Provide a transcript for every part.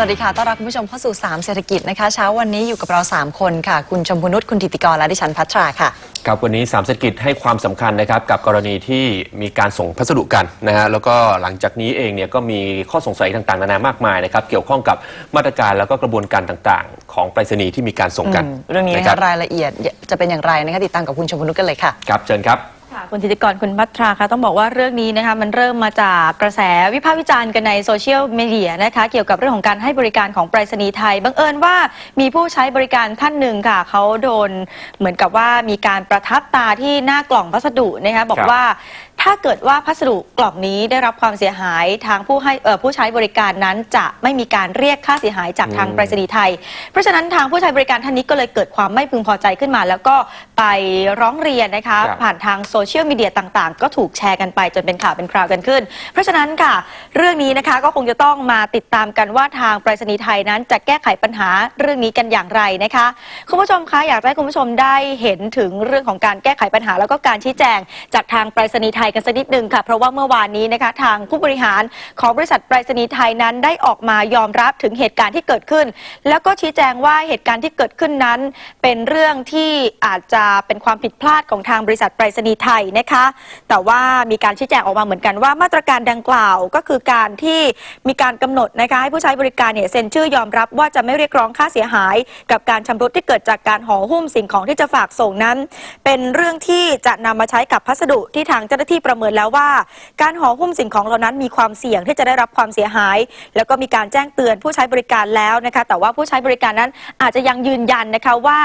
สวัสดีค่ะ ต้อนรับคุณผู้ชมเข้าสู่ 3 เศรษฐกิจนะคะ เช้าวันนี้อยู่กับเรา 3 คนค่ะ คุณชมพูนุช คุณธิติกร และดิฉันพัทราค่ะ ครับวันนี้สามเศรษฐกิจให้ความสำคัญนะครับกับกรณีที่มีการส่งพัสดุกันนะฮะ แล้วก็หลังจากนี้เองเนี่ยก็มีข้อสงสัยต่างๆนานามากมายนะครับ เกี่ยวข้องกับมาตรการแล้วก็กระบวนการต่างๆ ของไปรษณีย์ที่มีการส่งกันอืมเรื่องนี้นะนะครัคะบรายละเอียดจะเป็นอย่างไรนะคะติดตามกับคุณชมพูนุชกันเลยค่ะ ครับเชิญครับ ค่ะคุณธิติกรคุณพัทราคะต้องบอกว่าเรื่องนี้นะคะมันเริ่มมาจากกระแสวิพากษ์วิจารณ์กันในโซเชียลมีเดียนะคะเกี่ยวกับเรื่องของการให้บริการของไปรษณีย์ไทยบังเอิญว่ามีผู้ใช้บริการท่านหนึ่งค่ะเขาโดนเหมือนกับว่ามีการประทับตาที่หน้ากล่องพัสดุนะคะบอกครับว่า ถ้าเกิดว่าพัสดุกล่องนี้ได้รับความเสียหายทางผู้ให้เอ่อผู้ใช้บริการนั้นจะไม่มีการเรียกค่าเสียหายจากทางอืมไปรษณีย์ไทย เพราะฉะนั้นทางผู้ใช้บริการท่านนี้ก็เลยเกิดความไม่พึงพอใจขึ้นมา แล้วก็ไปร้องเรียนนะคะครับผ่านทางโซเชียลมีเดียต่างๆ ก็ถูกแชร์กันไปจนเป็นข่าวเป็นคราวกันขึ้น เพราะฉะนั้นค่ะ เรื่องนี้นะคะก็คงจะต้องมาติดตามกันว่าทางไปรษณีย์ไทยนั้นจะแก้ไขปัญหาเรื่องนี้กันอย่างไรนะคะคุณผู้ชมคะอยากจะให้คุณผู้ชมได้เห็นถึงเรื่องของการแก้ไขปัญหาแล้วก็การชี้แจงจากทางไปรษณีย์ไทยกันสักนิดหนึ่งค่ะ เพราะว่าเมื่อวานนี้นะคะทางผู้บริหารของบริษัทไปรษณีย์ไทยนั้นได้ออกมายอมรับถึงเหตุการณ์ที่เกิดขึ้น แล้วก็ชี้แจงว่าเหตุการณ์ที่เกิดขึ้นนั้น เป็นเรื่องที่อาจจะเป็นความผิดพลาดของทางบริษัทไปรษณีย์ไทยนะคะ แต่ว่ามีการชี้แจงออกมาเหมือนกันว่ามาตรการดังกล่าวก็คือการที่มีการกำหนดนะคะให้ผู้ใช้บริการเนี่ยเซ็นชื่อยอมรับว่าจะไม่เรียกร้องค่าเสียหาย กับการชำรุดที่เกิดจากการห่อหุ้มสิ่งของที่จะฝากส่งนั้น เป็นเรื่องที่จะนำมาใช้กับพัสดุที่ทางเจ้าหน้าที่ประเมินแล้วว่า การห่อหุ้มสิ่งของเหล่านั้นมีความเสี่ยงที่จะได้รับความเสียหาย แล้วก็มีการแจ้งเตือนผู้ใช้บริการแล้วนะคะแต่ว่าผู้ใช้บริการนั้นอาจจะยังยืนยันนะคะว่า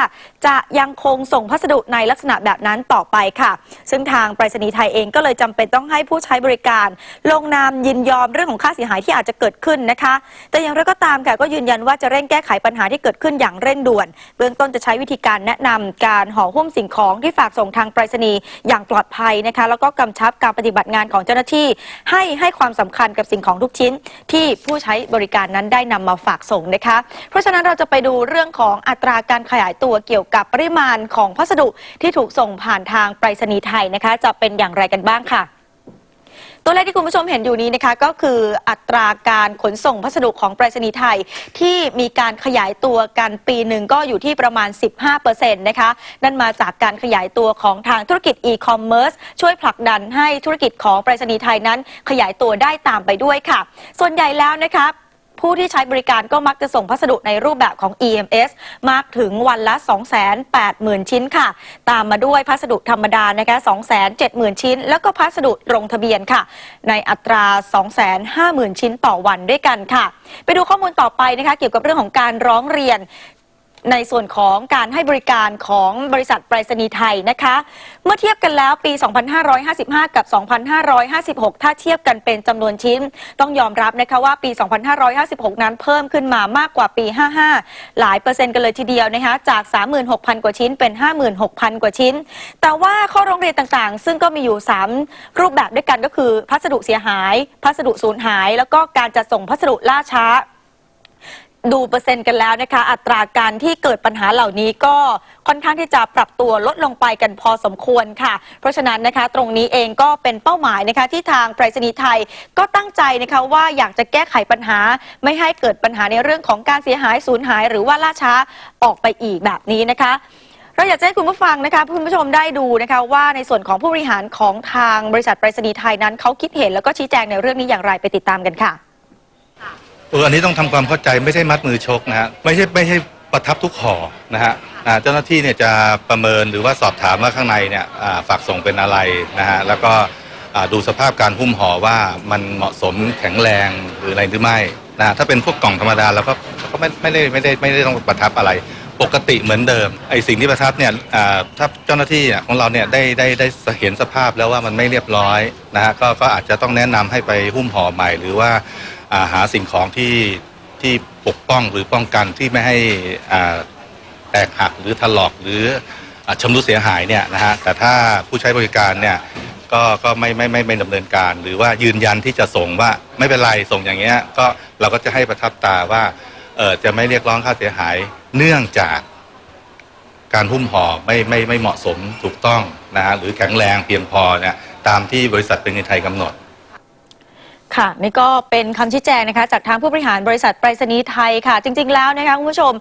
จะยังคงส่งพัสดุในลักษณะแบบนั้นต่อไปค่ะ ซึ่งทางไปรษณีย์ไทยเองก็เลยจำเป็นต้องให้ผู้ใช้บริการ ลงนามยินยอมเรื่องของค่าเสียหายที่อาจจะเกิดขึ้นนะคะ แต่อย่างไรก็ตามค่ะก็ยืนยันว่าจะเร่งแก้ไขปัญหาที่เกิดขึ้นอย่างเร่งด่วน เบื้องต้นจะใช้วิธีการแนะนำการห่อหุ้มสิ่งของที่ฝากส่งทางไปรษณีย์อย่างปลอดภัยนะคะ แล้วก็กำชับการปฏิบัติงานของเจ้าหน้าที่ ให้ให้ความสำคัญกับสิ่งของทุกชิ้น ที่ผู้ใช้บริการนั้นได้นำมาฝากส่งนะคะ เพราะฉะนั้นเราจะไปดูเรื่องของอัตราการขยายตัวเกี่ยวกับปริมาณของพัสดุที่ถูกส่งผ่านทางไปรษณีย์ไทยนะคะ จะเป็นอย่างไรกันบ้างค่ะ ตัวเลขที่คุณผู้ชมเห็นอยู่นี้นะคะก็คืออัตราการขนส่งพัสดุของไปรษณีย์ไทย ที่มีการขยายตัวกันปีหนึ่งก็อยู่ที่ประมาณ 15%นะคะนั่นมาจากการขยายตัวของทางธุรกิจอีคอมเมิร์ซช่วยผลักดันให้ธุรกิจของไปรษณีย์ไทยนั้น ขยายตัวได้ตามไปด้วยค่ะ ส่วนใหญ่แล้วนะคะ ผู้ที่ใช้บริการก็มักจะส่งพัสดุในรูปแบบของ EMS มากถึงวันละ 280,000 ชิ้นค่ะ ตามมาด้วยพัสดุธรรมดานะคะ270,000 ชิ้น แล้วก็พัสดุลงทะเบียนค่ะ ในอัตรา 250,000 ชิ้นต่อวันด้วยกันค่ะ ไปดูข้อมูลต่อไปนะคะเกี่ยวกับเรื่องของการร้องเรียน ในส่วนของการให้บริการของบริษัทไปรษณีย์ไทยนะคะ เมื่อเทียบกันแล้วปี 2555 กับ 2556 ถ้าเทียบกันเป็นจำนวนชิ้น ต้องยอมรับนะคะว่าปี 2556 นั้นเพิ่มขึ้นมามากกว่าปี 55 หลายเปอร์เซ็นต์กันเลยทีเดียวนะคะจาก 36,000 กว่าชิ้นเป็น 56,000 กว่าชิ้น แต่ว่าข้อร้องเรียนต่างๆ ซึ่งก็มีอยู่ 3 รูปแบบด้วยกันก็คือ พัสดุเสียหาย พัสดุสูญหาย แล้วก็การจัดส่งพัสดุล่าช้า ดูเปอร์เซ็นต์กันแล้วนะคะ อัตราการที่เกิดปัญหาเหล่านี้ก็ค่อนข้างที่จะปรับตัวลดลงไปกันพอสมควรค่ะ เพราะฉะนั้นนะคะ ตรงนี้เองก็เป็นเป้าหมายนะคะที่ทางไปรษณีย์ไทยก็ตั้งใจนะคะว่าอยากจะแก้ไขปัญหา ไม่ให้เกิดปัญหาในเรื่องของการเสียหายสูญหาย หรือว่าล่าช้าออกไปอีกแบบนี้นะคะเราอยากจะให้คุณผู้ฟังนะคะคุณผู้ชมได้ดูนะคะว่าในส่วนของผู้บริหารของทางบริษัทไปรษณีย์ไทยนั้นเขาคิดเห็นแล้วก็ชี้แจงในเรื่องนี้อย่างไรไปติดตามกันค่ะ เอออันนี้ต้องทำความเข้าใจไม่ใช่มัดมือชกนะฮะไม่ใช่ไม่ใช่ประทับทุกห่อนะฮะอ่าเจ้าหน้าที่เนี่ยจะประเมินหรือว่าสอบถามว่าข้างในเนี่ยอ่าฝากส่งเป็นอะไรนะฮะแล้วก็อ่าดูสภาพการหุ้มห่อว่ามันเหมาะสมแข็งแรงหรืออะไรหรือไม่นะฮะถ้าเป็นพวกกล่องธรรมดาเราก็ก็ไม่ไม่ได้ไม่ได้ไม่ได้ต้องประทับอะไร ปกติเหมือนเดิมไอ้สิ่งที่ประทับเนี่ยอ่าถ้าเจ้าหน้าที่เนี่ยของเราเนี่ยได้ได้ได้เห็นสภาพแล้วว่ามันไม่เรียบร้อยนะฮะก็ก็อาจจะต้องแนะนำให้ไปหุ้มห่อใหม่หรือว่าอ่า หาสิ่งของที่ที่ปกป้องหรือป้องกันที่ไม่ให้อ่าแตกหักหรือถลอกหรืออชำรุดเสียหายเนี่ยนะฮะแต่ถ้าผู้ใช้บริการเนี่ยก็ก็ไม่ไม่ไม่ไม่ดำเนินการ หรือว่ายืนยันที่จะส่งว่าไม่เป็นไรส่งอย่างเงี้ยก็เราก็จะให้ประทับตาว่าเออจะไม่เรียกร้องค่าเสียหายเนื่องจากการหุ้มห่อไม่ไม่ไม่เหมาะสมถูกต้องนะฮะหรือแข็งแรงเพียงพอเนี่ยตามที่บริษัทเป็นเงินไทยกำหนด ค่ะ นี่ก็เป็นคำชี้แจงนะคะ จากทางผู้บริหารบริษัทไปรษณีย์ไทยค่ะ จริง ๆ แล้วนะคะคุณผู้ชม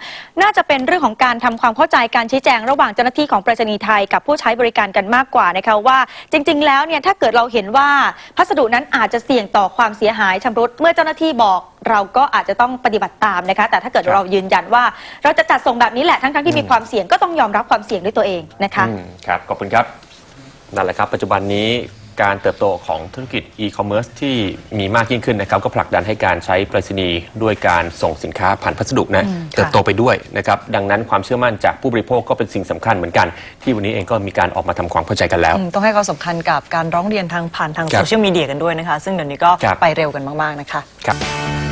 น่าจะเป็นเรื่องของการทำความเข้าใจการชี้แจงระหว่างเจ้าหน้าที่ของไปรษณีย์ไทย กับผู้ใช้บริการกันมากกว่านะคะว่า จริง ๆ แล้วเนี่ยถ้าเกิดเราเห็นว่าพัสดุนั้นอาจจะเสี่ยงต่อความเสียหายชำรุดเมื่อเจ้าหน้าที่บอกเราก็อาจจะต้องปฏิบัติตามนะคะ แต่ถ้าเกิดครับเรายืนยันว่า เราจะจัดส่งแบบนี้แหละทั้งๆที่มีความเสี่ยงก็ต้องยอมรับความเสี่ยงด้วยตัวเองนะคะอืมครับขอบคุณครับนั่นแหละครับ ปัจจุบันนี้ การเติบโตของธุรกิจอีคอมเมิร์ซที่มีมากยิ่งขึ้นนะครับ ก็ผลักดันให้การใช้ไปรษณีย์ด้วยการส่งสินค้าผ่านพัสดุนะอืมค่ะเติบโตไปด้วยนะครับ ดังนั้นความเชื่อมั่นจากผู้บริโภคก็เป็นสิ่งสำคัญเหมือนกัน ที่วันนี้เองก็มีการออกมาทำความเข้าใจกันแล้วอืมต้องให้ความสำคัญกับการร้องเรียนทางผ่านทางครับโซเชียลมีเดียกันด้วยนะคะ ซึ่งเดี๋ยวนี้ก็ครับไปเร็วกันมาก ๆ นะคะครับ